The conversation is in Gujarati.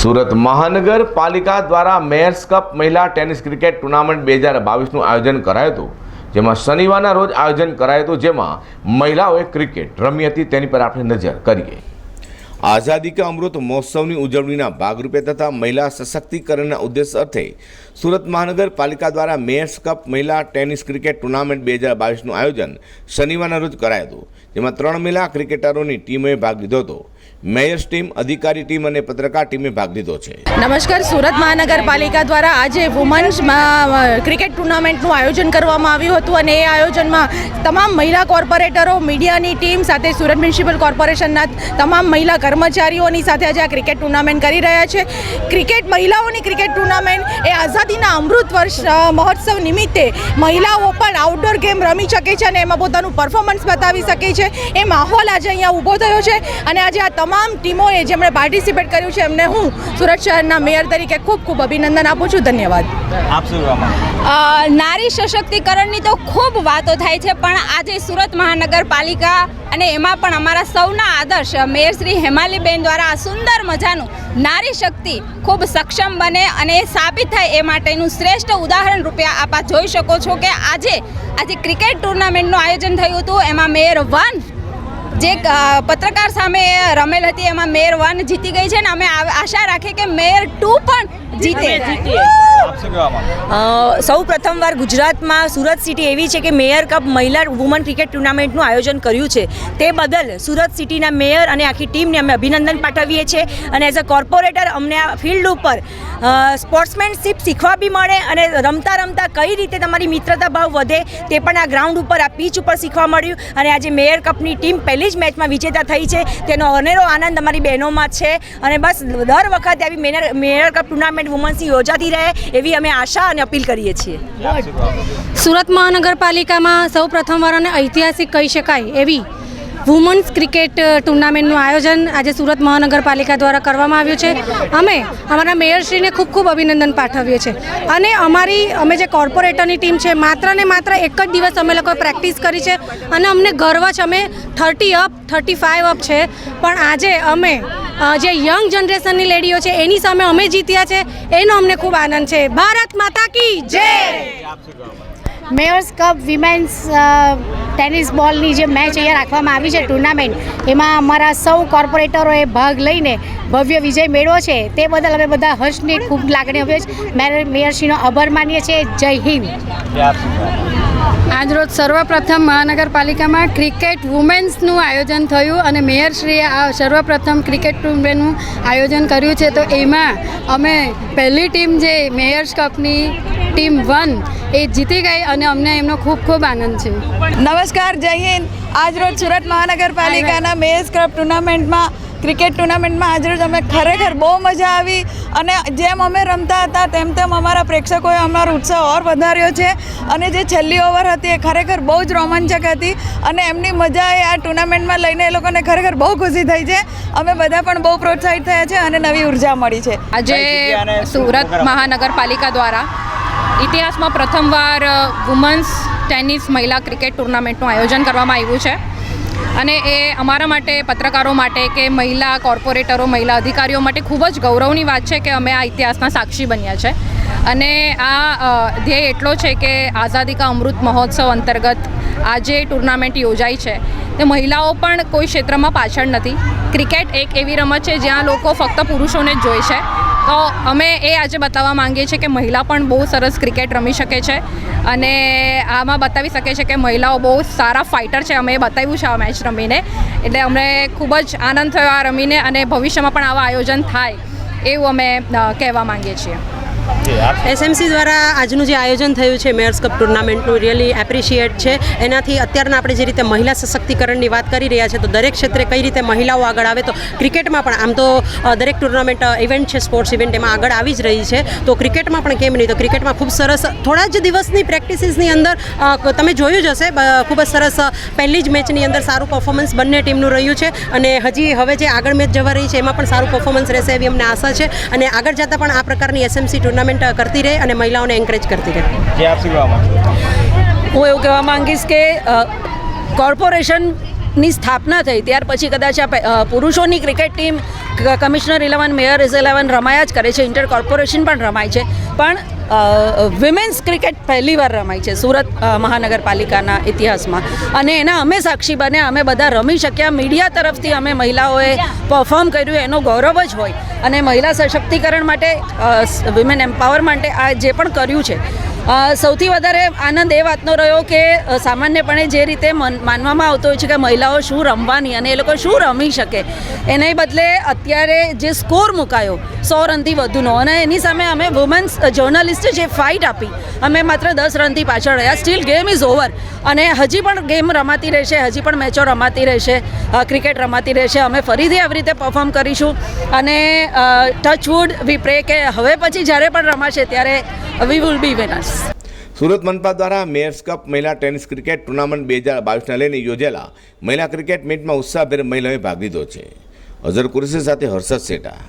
સુરત મહાનગરપાલિકા દ્વારા મેયર્સ કપ મહિલા ટેનિસ ક્રિકેટ ટુર્નામેન્ટ બે હજાર બાવીસનું આયોજન કરાયું હતું. જેમાં શનિવારના રોજ આયોજન કરાયું હતું, જેમાં મહિલાઓએ ક્રિકેટ રમી હતી. તેની પર આપણે નજર કરીએ. આઝાદી કે અમૃત મહોત્સવની ઉજવણીના ભાગરૂપે તથા મહિલા સશક્તિકરણના ઉદ્દેશ અર્થે સુરત મહાનગરપાલિકા દ્વારા મેયર્સ કપ મહિલા ટેનિસ ક્રિકેટ ટુર્નામેન્ટ બે હજાર બાવીસનું આયોજન શનિવારના રોજ કરાયું હતું. જેમાં ત્રણ મહિલા ક્રિકેટરોની ટીમોએ ભાગ લીધો હતો. મેયર્સ ટીમ, અધિકારી ટીમ અને પત્રકાર ટીમે ભાગ લીધો છે. નમસ્કાર. સુરત મહાનગરપાલિકા દ્વારા આજે વુમન્સ ક્રિકેટ ટુર્નામેન્ટનું આયોજન કરવામાં આવ્યું હતું અને એ આયોજનમાં તમામ મહિલા કોર્પોરેટરો, મીડિયાની ટીમ સાથે, સુરત મ્યુનિસિપલ કોર્પોરેશનના તમામ મહિલા કર્મચારીઓની સાથે આજે આ ક્રિકેટ ટુર્નામેન્ટ કરી રહ્યા છે. ક્રિકેટ મહિલાઓની ક્રિકેટ ટુર્નામેન્ટ એ આઝાદીના અમૃત વર્ષ મહોત્સવ નિમિત્તે મહિલાઓ પણ આઉટડોર ગેમ રમી શકે છે અને એમાં પોતાનું પરફોર્મન્સ બતાવી શકે છે. એ માહોલ આજે અહીંયા ઊભો થયો છે અને આજે આ તમામ ટીમોએ જેમણે પાર્ટિસિપેટ કર્યું છે એમને હું સુરત શહેરના મેયર તરીકે ખૂબ ખૂબ અભિનંદન આપું છું. ધન્યવાદ. આપ શું નારી સશક્તિકરણની તો ખૂબ વાતો થાય છે પણ આજે સુરત મહાનગરપાલિકા અને એમાં પણ અમારા સૌના આદર્શ મેયર શ્રી હેમાલીબેન દ્વારા આ સુંદર મજાનું નારી શક્તિ ખૂબ સક્ષમ બને અને એ સાબિત થાય એ માટેનું શ્રેષ્ઠ ઉદાહરણ રૂપે આપ જોઈ શકો છો કે આજે આજે ક્રિકેટ ટુર્નામેન્ટનું આયોજન થયું હતું એમાં મેયર વન જે પત્રકાર સામે રમેલ હતી, એમાં મેયર વન જીતી ગઈ છે ને અમે આશા રાખીએ કે મેયર ટુ પણ જીતે. સૌ પ્રથમવાર ગુજરાતમાં સુરત સિટી એવી છે કે મેયર કપ મહિલા વુમન ક્રિકેટ ટુર્નામેન્ટનું આયોજન કર્યું છે. તે બદલ સુરત સિટીના મેયર અને આખી ટીમને અમે અભિનંદન પાઠવીએ છીએ અને એઝ અ કોર્પોરેટર અમને આ ફિલ્ડ ઉપર સ્પોર્ટ્સમેનશીપ શીખવા બી મળે અને રમતા રમતા કઈ રીતે તમારી મિત્રતા ભાવ વધે તે પણ આ ગ્રાઉન્ડ ઉપર આ પીચ ઉપર શીખવા મળ્યું અને આજે મેયર કપની ટીમ પહેલી જ મેચમાં વિજેતા થઈ છે. તેનો અનેરો આનંદ અમારી બહેનોમાં છે અને બસ દર વખતે આવી મેયર મેયર કપ ટુર્નામેન્ટ વુમન્સની યોજાતી રહે એવી અમે આશા અને અપીલ કરીએ છીએ? સુરત મહાનગરપાલિકામાં સૌ પ્રથમવાર અને ઐતિહાસિક કહી શકાય એવી વુમન્સ ક્રિકેટ ટુર્નામેન્ટનું આયોજન આજે સુરત મહાનગરપાલિકા દ્વારા કરવામાં આવ્યું છે. અમે અમારા મેયરશ્રીને ખૂબ ખૂબ અભિનંદન પાઠવીએ છીએ. અને અમારી, અમે જે કોર્પોરેટરની ટીમ છે, માત્ર ને માત્ર એક જ દિવસ અમે લોકોએ પ્રેક્ટિસ કરી છે અને અમને ગર્વ છે, અમે thirty up, thirty five up છે. પણ આજે અમે જે યંગ જનરેશનની લેડીઓ છે, એની સામે અમે જીત્યા છે. એનો અમને ખૂબ આનંદ છે. ભારત માતા કી જય? મેયર્સ કપ વિમેન્સ ટેનિસ બોલની જે મેચ અહીંયા રાખવામાં આવી છે ટુર્નામેન્ટ એમાં અમારા સૌ કોર્પોરેટરોએ ભાગ લઈને ભવ્ય વિજય મેળવ્યો છે. તે બદલ અમે બધા હર્ષની ખૂબ લાગણી આપીએ છે મેયર, મેયરશ્રીનો આભાર માનીએ છીએ. જય હિન્દ? આજરોજ સર્વપ્રથમ મહાનગરપાલિકામાં ક્રિકેટ વુમેન્સનું આયોજન થયું અને મેયરશ્રીએ આ સર્વપ્રથમ ક્રિકેટ ટુર્નામેન્ટનું આયોજન કર્યું છે. તો એમાં અમે પહેલી ટીમ જે મેયર્સ કપની ટીમ વન એ જીતી ગઈ અને અમને એમનો ખૂબ ખૂબ આનંદ છે. નમસ્કાર જય હિન્દ. આજરોજ સુરત મહાનગરપાલિકાના મેયર્સ કપ ટુર્નામેન્ટમાં ક્રિકેટ ટુર્નામેન્ટમાં આજરોજ અમે ખરેખર બહુ મજા આવી અને જેમ અમે રમતા હતા તેમ તેમ અમારા પ્રેક્ષકોએ અમારો ઉત્સાહ ઓર વધાર્યો છે અને જે છેલ્લી ઓવર હતી એ ખરેખર બહુ જ રોમાંચક હતી અને એમની મજા એ આ ટુર્નામેન્ટમાં લઈને એ લોકોને ખરેખર બહુ ખુશી થઈ છે. અમે બધા પણ બહુ પ્રોત્સાહિત થયા છે અને નવી ઊર્જા મળી છે. આજે સુરત મહાનગરપાલિકા દ્વારા ઇતિહાસમાં પ્રથમવાર વુમન્સ ટેનિસ મહિલા ક્રિકેટ ટુર્નામેન્ટનું આયોજન કરવામાં આવ્યું છે. અને એ અમારા માટે, પત્રકારો માટે કે મહિલા કોર્પોરેટરો મહિલા અધિકારીઓ માટે ખૂબ જ ગૌરવની વાત છે કે અમે આ ઇતિહાસના સાક્ષી બન્યા છે. અને આ ધ્યેય એટલો છે કે આઝાદી કા અમૃત મહોત્સવ અંતર્ગત આ જે ટુર્નામેન્ટ યોજાઈ છે, તે મહિલાઓ પણ કોઈ ક્ષેત્રમાં પાછળ નથી. ક્રિકેટ એક એવી રમત છે જ્યાં લોકો ફક્ત પુરુષોને જ જોઈ છે. તો અમે એ આજે બતાવવા માંગીએ છીએ કે મહિલા પણ બહુ સરસ ક્રિકેટ રમી શકે છે અને આમાં બતાવી શકે છે કે મહિલાઓ બહુ સારા ફાઇટર છે. અમે એ બતાવ્યું છે આ મેચ રમીને. એટલે અમને ખૂબ જ આનંદ થયો આ રમીને અને ભવિષ્યમાં પણ આવા આયોજન થાય એવું અમે કહેવા માંગીએ છીએ. એસએમસી દ્વારા આજનું જે આયોજન થયું છે મેયર્સ કપ ટુર્નામેન્ટનું રિયલી એપ્રિશિએટ છે. એનાથી અત્યારના આપણે જે રીતે મહિલા સશક્તિકરણની વાત કરી રહ્યા છે તો દરેક ક્ષેત્રે કઈ રીતે મહિલાઓ આગળ આવે તો ક્રિકેટમાં પણ આમ તો દરેક ટુર્નામેન્ટ ઇવેન્ટ છે સ્પોર્ટ્સ ઇવેન્ટ એમાં આગળ આવી જ રહી છે. તો ક્રિકેટમાં પણ કેમ નહીં તો ક્રિકેટમાં ખૂબ સરસ થોડા જ દિવસની પ્રેક્ટિસીસની અંદર તમે જોયું જ હશે ખૂબ જ સરસ પહેલી જ મેચની અંદર સારું પરફોર્મન્સ બંને ટીમનું રહ્યું છે. અને હજી હવે જે આગળ મેચ જવા રહી છે એમાં પણ સારું પરફોર્મન્સ રહેશે એવી અમને આશા છે. અને આગળ જતાં પણ આ પ્રકારની એસએમસી ટુર્નામેન્ટ કરતી રહે અને મહિલાઓને એન્કરેજ કરતી રહે? હું એવું કહેવા માંગીશ કે કોર્પોરેશનની સ્થાપના થઈ ત્યાર પછી કદાચ આ પુરુષોની cricket team commissioner eleven mayor's eleven રમાયા જ કરે છે. ઇન્ટર કોર્પોરેશન પણ રમાય છે. પણ વિમેન્સ ક્રિકેટ પહેલીવાર રમાય છે સુરત મહાનગરપાલિકાના ઇતિહાસમાં. અને એના અમે સાક્ષી બને, અમે બધા રમી શક્યા. મીડિયા તરફથી અમે મહિલાઓએ પરફોર્મ કર્યું, એનો ગૌરવ જ હોય. અને મહિલા સશક્તિકરણ માટે વિમેન એમ્પાવર માટે આ જે પણ કર્યું છે સૌથી વધારે આનંદ એ વાતનો રહ્યો કે સામાન્યપણે જે રીતે મન- માનવામાં આવતો હોય છે કે મહિલાઓ શું રમવાની અને એ લોકો શું રમી શકે એને બદલે અત્યારે જે સ્કોર મુકાયો સો રનથી વધુનો અને એની સામે અમે વુમન્સ જર્નલિસ્ટે જે ફાઇટ આપી, અમે માત્ર દસ રનથી પાછળ રહ્યા સ્ટીલ ગેમ ઇઝ ઓવર અને હજી પણ ગેમ રમાતી રહેશે, હજી પણ મેચો રમાતી રહેશે ક્રિકેટ રમાતી રહેશે, અમે ફરીથી આવી રીતે પરફોર્મ કરીશું. અને ટચ વુડ વી પ્રે કે હવે પછી જ્યારે પણ રમાશે ત્યારે વી વુલ બી વિનર્સ સુરત મનપા દ્વારા મેયર્સ કપ મહિલા ટેનિસ ક્રિકેટ ટુર્નામેન્ટ બે હજાર બાવીસને લઈને યોજેલા મહિલા ક્રિકેટ મીટમાં ઉત્સાહભેર મહિલાઓએ ભાગ લીધો છે. અઝર કુરેશી સાથે હર્ષદ શેઠા